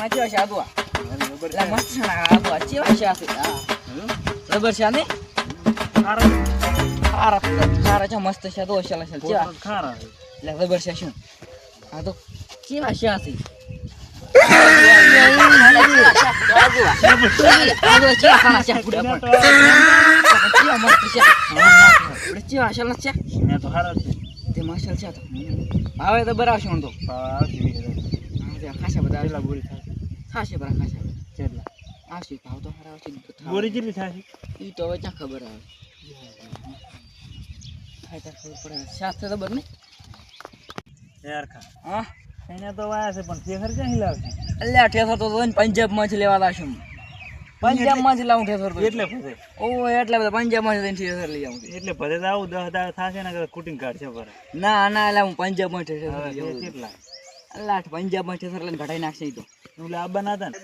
સણા કેવા છે આદુઆ એટલે મસ્ત સણા આદુઆ કેવા છે આ છે? રબર છે ને ખારા ખારા છે. મસ્ત છે તો કેવા? ખારા એટલે રબર છે શું? હા તો કેવા છે આ છે. ને તો. છે બરાબર છે તો. ખાસા બધા બોરી થાય? ખાશે બરા ખાસા બધા કેટલા આવશે ભાવ તો આવશે બોરી છે તો હવે ક્યાં ખબર આવે? થાય ત્યાં ખબર પડે. શાસ્ત્ર તો બર ને યાર ખા. હા? એને તો વાયા છે પણ ક્યાં હિલાવશે અલ્યા ઠેસર તો જોઈને પંજાબમાંથી લેવા લાશું પંજાબમાંથી લાવું ઠેસર એટલે ફસે ઓ એટલે બધા પંજાબમાંથી જઈને ઠેસર લઈ આવું. એટલે ફસે તો આવું દસ દાડા થશે ને કુટિંગ કાઢશે પર ના ના એટલે હું પંજાબમાં ઠેસર કેટલા? અલ્લા પંજાબમાં છે લઈને ઘટાઈ નાખશે ઈ તો. એટલે આબા ના હતા ને.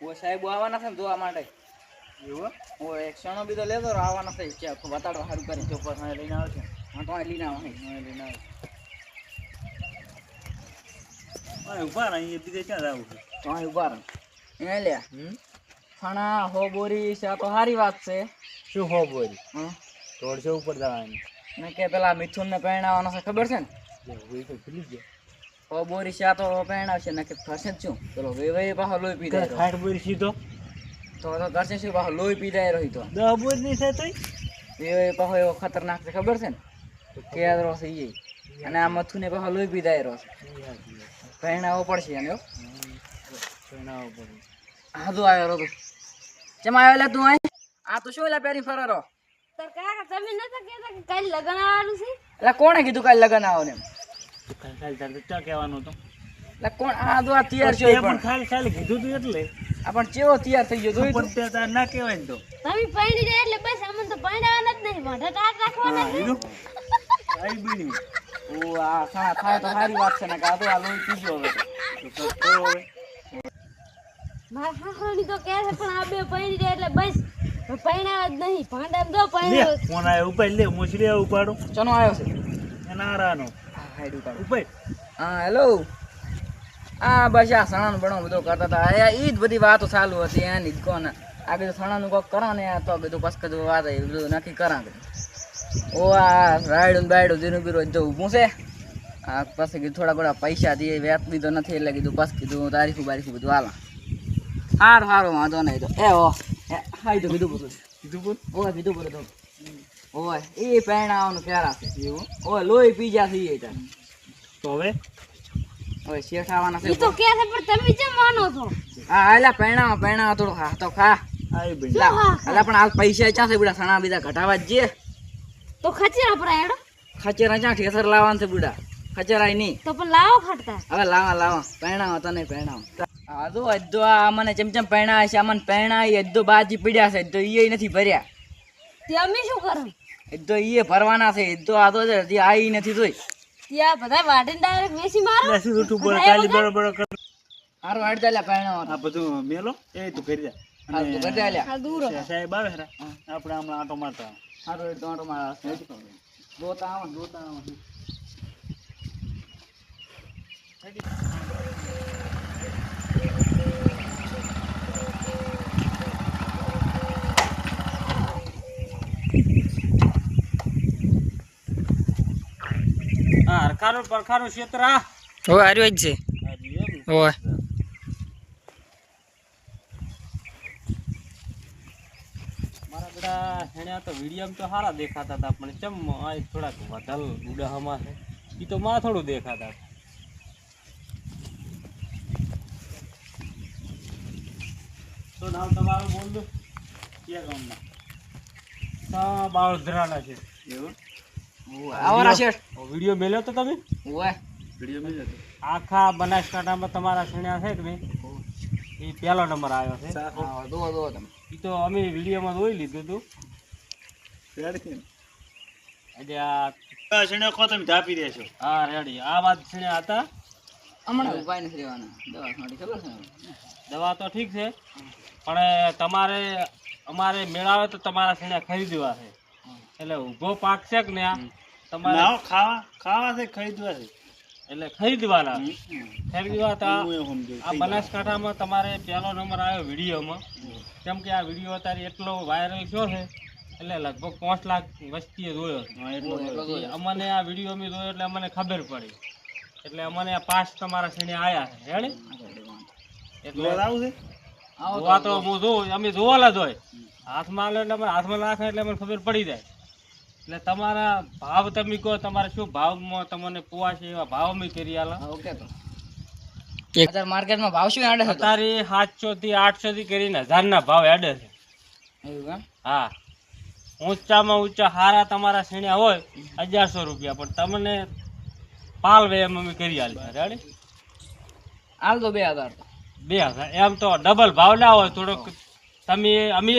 ઓ સાહેબ આવવાના છે ને જોવા માટે. એવું? ઓ એક ક્ષણો તો લેતો આવવાના છે. ચા બતાડો સારું કરી ચોપર હા લઈને છે. હા તો લઈને આવો. હા લઈને આવે. ઊભા રહે અહીંયા બીજે ક્યાં જવું છે? તો અહીં ઊભા રહો. એ લે હમ? ફણા હો બોરી છે તો સારી વાત છે. શું હો. બોરી હં દોઢસો ઉપર જવાની. ને કે પેલા મિથુન ને પહેણાવવાનો છે ખબર છે ને? ભૂલી ગયા. હો બોરી છે આ તો પહેણાવશે? ને કે જ ચલો વે વે પાછો લોહી પી જાય ખાટ બોરી સીધો? તો તો કરશે શું? પાછો લોહી પી જાય રહી તો. દસ બોરી ની થાય તોય? વેવાઈ પાછો એવો ખતરનાક છે ખબર છે ને? કેદરો છે ઈ. અને આ મથુ ને પાછો લોહી પી જાય રહ્યો છે. પહેણાવવો પડશે એને હો. બનાવવો પડે હા તું આવ્યો રો તો ચમ આવ્યો લે તું અહીં? આ તો શું લે પેરી ફરારો? તો કાકા જમીન નતા કહેતા કે કાલ લગન આવવાનું છે? એટલે કોણે કીધું કાલ લગન આવો ને એમ? ખાલી ચાલ ચા કહેવાનું હતું એટલે કોણ આ તો આ તૈયાર છે પણ. ખાલી ખાલી કીધું તું એટલે. આ ચેવો તૈયાર થઈ ગયો જોયું પણ તે? તાર ના કહેવાય ને તો. તમે પૈણી જાય એટલે બસ અમને તો પૈણાવાના જ નહીં. મોઢા ટાટ રાખવાના આઈ બીની ઓ આ સણા થાય તો સારી વાત છે ને કે આ તો આ લોહી પીજો હવે. તો. તો હવે. મારા સાસુની તો કહે છે પણ આ બે પૈણી જાય એટલે બસ. હવે જ નહીં. ભાંડામાં જો પૈણાવો ફોન આવ્યો ઉપાડ લે મુસરી ઉપાડું. ચનો આવ્યો છે? હા હાઈડ. ઉપાડ હા હેલો. હા બસ આ સણાનું બણો બધો કરતા હતા. એ ઈ જ બધી વાતો ચાલુ હતી એની જ કોને. આ કીધું સણાનું કોક કરો ને તો કીધું પછી કીધું વાત એ બધું નક્કી કરા કીધું. ઓ આ રાયડું બાયડું જીનું બીરું જો ઊભું છે. આ પછી કીધું થોડા ઘણા પૈસા દઈએ બી દીધો નથી એટલે કીધું બસ કીધું તારીખું બારીખું બધું હાલા. સારું સારું વાંધો નહીં તો. એ ઓ એ હા તો કીધું બોલું કીધું બોલ ઓ કીધું બધું ઓય એ પહેણાવાનું ક્યારે છે. એવું ઓય લોહી પી જાશે ઈ ત્યાં તો હવે? ઓય શેઠ આવવાના છે તો કે છે પણ તમે જે માનો છો. હા એલા પહેણાવા પહેણાવા થોડું. હા તો ખા. એલા એલા પણ આ પૈસા ચા છે બુડા? સણા બીજા ઘટાવા જ તો ખચેરા પર એડો ખચેરા ચા ઠેસર લાવવાનું છે બુડા. ખચેરાય નહીં. તો પણ લાવો ખટતા હવે લાવા લાવા. પહેણાવા તને પહેણાવા. તો અદ્દો આ મને ચમ ચમ પહેણાય છે અમને પહેણાય અદ્દો બાજી પીડ્યા છે. તો ઈ નથી ભર્યા. તે અમે શું કરો તો ઈ ભરવાના છે. આ તો છે હજી આઈ નથી તોય ત્યાં બધા વાટીને ડાયરેક્ટ મેસી મારો? મેસી ઉઠું બોલ કાલી બરોબર કર હારું વાડ ચાલ્યા પાણો આ બધું મેલો? એ તું કરી જા. હા તું કરી ચાલ્યા. આ દૂર સાહેબ આવે હરા? આપણે હમણાં આટો મારતા. હારો એ તો આટો મારા જોતા આવો જોતા આવો. પરખારું પરખાનું ક્ષેત્ર આ? હવે જ છે. ઓય મારા બધા હેણ્યા તો વીડિયો તો સારા દેખાતા હતા પણ ચમ આ થોડાક વધલ ઉડાહમાં છે. એ તો માં થોડું દેખાતા હતા. તો નામ તમારું બોલ દો ક્યાં ગામના. સા બાળધરાના છે. એવું? આવવાના શેઠ વીડિયો મેલ્યો તો તમે? ઓય વીડિયો મેલ્યો આખા બનાસકાંઠામાં તમારા શણ્યા છે કે નહીં? એ પહેલો નંબર આવ્યો છે. હા દો દો તમે. એ તો અમે વિડીયોમાં જોઈ લીધું હતું એટલે આ શણ્યા ખો તમે ઢાપી દેશો. હા રેડી. આ વાત શણ્યા હતા. હમણાં ઉપાય નથી રહેવાના. દવા માટે ખબર છે દવા તો ઠીક છે પણ તમારે અમારે મેળાવે તો તમારા સીણે ખરીદવા છે. એટલે ઊભો પાક છે કે ને આ? તમારે ખાવા ખાવા છે ખરીદવા છે. એટલે ખરીદવાના. ખરીદવા તો આ બનાસકાંઠામાં તમારે પહેલો નંબર આવ્યો વિડીયોમાં. કેમ કે આ વીડિયો અત્યારે એટલો વાયરલ થયો છે એટલે લગભગ પાંચ લાખ વસ્તીએ જોયો. અમને આ વીડિયો અમે જોયો એટલે અમને ખબર પડી. એટલે અમને આ પાસ તમારા સીણે આવ્યા છે હેડે એટલે આવું છે? તો હું જોઉં અમે જોવાલા જ હોય. હાથમાં આલે એટલે હાથમાં નાખે એટલે અમને ખબર પડી જાય. એટલે તમારા ભાવ તમે કહો તમારે શું ભાવમાં તમને પોવાશે એવા ભાવ અમે કરી આલા? ઓકે તો. માર્કેટમાં ભાવ શું આડે અત્યારે સાતસો થી આઠસો થી કરીને હજારના ભાવ આડે છે. એવું હા. ઊંચામાં ઊંચા હારા તમારા શેણ્યા હોય અગિયારસો રૂપિયા પણ તમને પાલ વે એમ અમે કરી આલી રેડી? હાલ તો બે હજાર બે હજાર. એમ તો ડબલ ભાવ ના હોય થોડોક તમે અમે.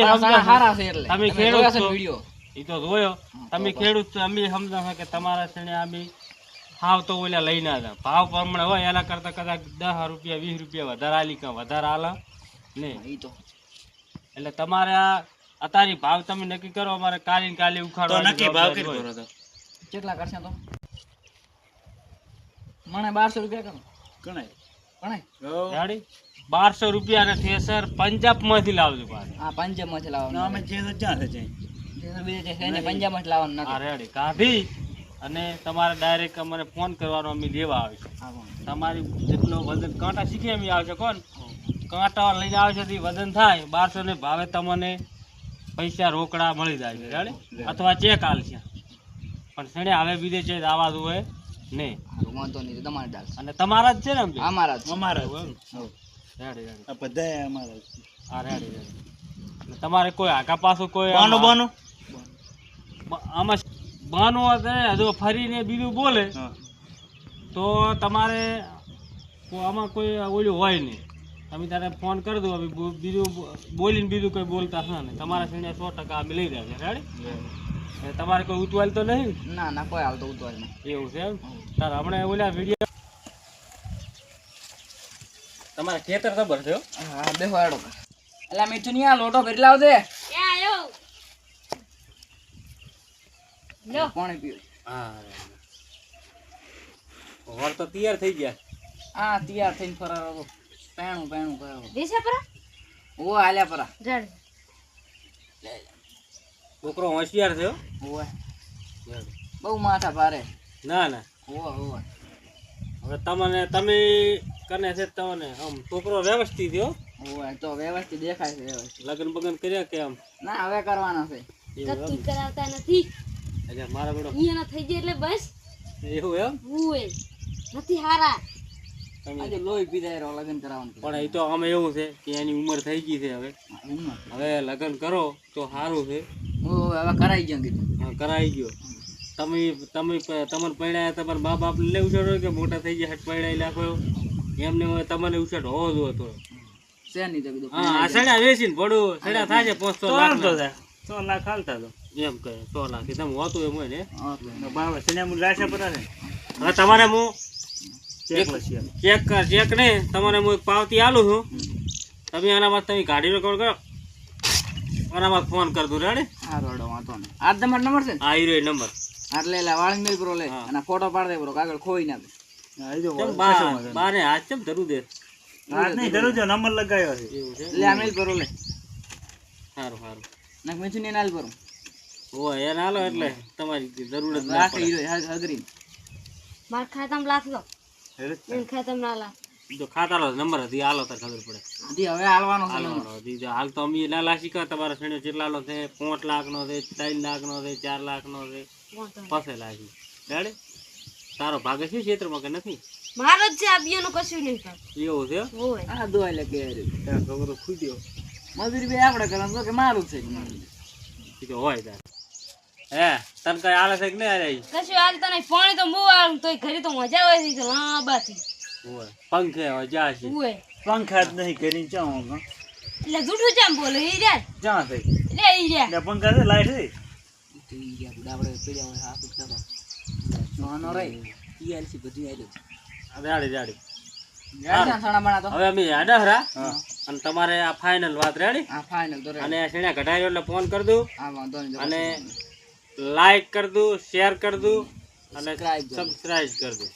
હારા છે એટલે. તમે ખેડૂત છો. વીડિયો એ તો જોયો. તમે ખેડૂત અમે સમજો કે તમારા શ્રેણે અમે હાવ તો ઓલા લઈ ના જાય ભાવ પ્રમાણે હોય એના કરતા કદાચ દસ રૂપિયા વીસ રૂપિયા વધારે આલી કાં વધારે આલા. નહીં ઈ તો. એટલે તમારે આ અત્યારે ભાવ તમે નક્કી કરો અમારે કાલે ઉખાડો નક્કી ભાવ જવાબદારી હોય. કેટલા કરશે તો? મને બારસો રૂપિયા કરો. ગણાય. રેડી? બારસો રૂપિયા અને થેસર પંજાબમાંથી લાવજો હા પંજાબમાંથી લાવવાનું અમે જે ને પંજાબ માંથી લાવવાનું નથી રેડી. કાઢી અને તમારે ડાયરેક્ટ અમારે ફોન કરવાનો અમે લેવા આવીશું. છે તમારી જેટલો વજન કાંટા શીખી એમ આવશે કોણ? કાંટા લઈને આવશે તે વજન થાય. બારસો ને ભાવે તમને પૈસા રોકડા મળી જાય છે. અથવા ચેક આલશે. પણ શેણે હવે બીજે છે આવાજ હોય નહીં. વાંધો નહીં તમારે ડાલ અને તમારા જ છે ને અમારા અમારા જ એવું બધા. Ready, ready. હા, રેડી, રેડી. તમારે કોઈ આગા પાછું કોઈ બ- આમાં બાનું હશે જો ફરીને બીજું બોલે. તો તમારે આમાં કોઈ ઓલું હોય નહીં. તમે તારે ફોન કરી દો હવે બીજું બોલીને બીજું કોઈ બોલતા હા ને તમારા સીણે સો ટકા અમે લઈ રહ્યા છે રેડી તમારે કોઈ ઉતવાલ તો નહીં? ના ના કોઈ હાલ તો ઉતવાલ નહીં. એવું છે તાર હમણાં ઓલા વીડિયો તમારે ખેતર ખબર છે હા? બેહો હેડો એટલે મીઠું નહીં આ લોટો ભરી લાવજે ક્યાં આવ્યો પાણી પીવું હા તો તૈયાર થઈ ગયા. હા તૈયાર થઈને ફરાર પેણું પેણું કરાવો દેશે પરા? ઓ આલ્યા પરા. જડ છોકરો હોશિયાર થયો ઓય બહુ માથા ભારે. ના ના. ઓવે ઓવે હવે તમને તમે કને છે તમને આમ છોકરો વ્યવસ્થિત થયો ઓય તો વ્યવસ્થિત દેખાય છે લગન લગ્ન બગન કર્યા કે આમ? ના હવે કરવાના છે. કતું કરાવતા નથી. અચ્છા મારા બેડો અહીંયાના થઈ જાય એટલે બસ. એવું એમ? હુએ નથી હારા. આજે લોહી પીધાય રહ્યો લગ્ન કરાવવાનું પણ એ તો અમે એવું છે કે એની ઉંમર થઈ ગઈ છે હવે. હવે લગ્ન કરો તો સારું છે. હું હવે કરાઈ ગયું કીધું. હા, કરાઈ ગયો. તમે તમે તમને પરણાયા તમારા મા બાપ લે ઉછાડો કે મોટા થઈ ગયા હટ પરણાઈ લાખો એમને તમને ઉછાડ હોવો જોઈએ થોડો. છે નહીં તો કીધું? હા સડા વેચીને પડું સડા થાય છે પાંચસો લાખ સો લાખ હાલતા તો. એમ કહે સો લાખ. તમે હોતું એમ હોય ને? હા, તો. હવે તમારે હું ચેક કર ચેક ને તમારે હું એક પાવતી આલું છું. તમે આનામાં તમે ગાડી રેકોર્ડ કરો. આનામાં ફોન કર દઉં રેડે હારું હેડો વાંધો નહીં. આ જ તમારો નંબર છે આ હીરો નંબર એટલે લે વાળી મેલ pro લે. અને ફોટો પાડ દે bro કાગળ ખોઈ ના દે બારે હાથ ચમ ધરું દે? એવું છે? લે આ મેલ pro લે. સારું સારું નાખ મીઠું ને નાલ pro હોય એને હાલો એટલે તમારી જરૂર ના પડે. હીરો માર ખાતામાં લાખ લો ખાતામાં ના લાખ. જો ખાતાનો નંબર હતી હાલો તાર ખબર પડે. હજી હવે હાલવાનો છે હાલવાનો હતી. જો હાલ તો અમે ના લાશી કહો તમારા શ્રેણીઓ કેટલાનો છે પાંચ લાખનો છે ત્રણ લાખનો છે ચાર લાખનો છે પાસે લાખી. રેડે તારો ભાગે છે ક્ષેત્રમાં કે નથી? મારો જ છે આ બીજાનું કશું નહીં એવું છે? આ દોય લે કે. છોકરો ખૂટ્યો મજૂરી બે આપણે કરવાનું કે મારું છે હોય તાર. હે તને કઈ આલે છે કે નહીં આલે કશું હાલતા નહીં પાણી તો બહુ આવું તોય ઘરે તો મજા આવે છે લાંબાથી. ઓય પંખે હોય જા છે. ઓય પંખા જ નહીં કરી ચાં એટલે જૂઠું જામ બોલે ઈ રે? ચાં થઈ. લે ઈ રે. એટલે પંખા છે લાઈટ છે? ઈ રે બધા આપણે પીડ્યા હોય હાથ ઉઠાવા. સોનો બધું છે. જાડી જાડી છે સણા બણા તો. હવે અમે હરા? અને તમારે આ ફાઇનલ વાત રેડી? આ ફાઇનલ તો અને આ શેણા ઘટાડ્યો એટલે ફોન કરી દઉં. હા વાંધો નહીં અને લાઈક કરી દઉં શેર કરી દઉં અને સબસ્ક્રાઈબ કરી દઉં.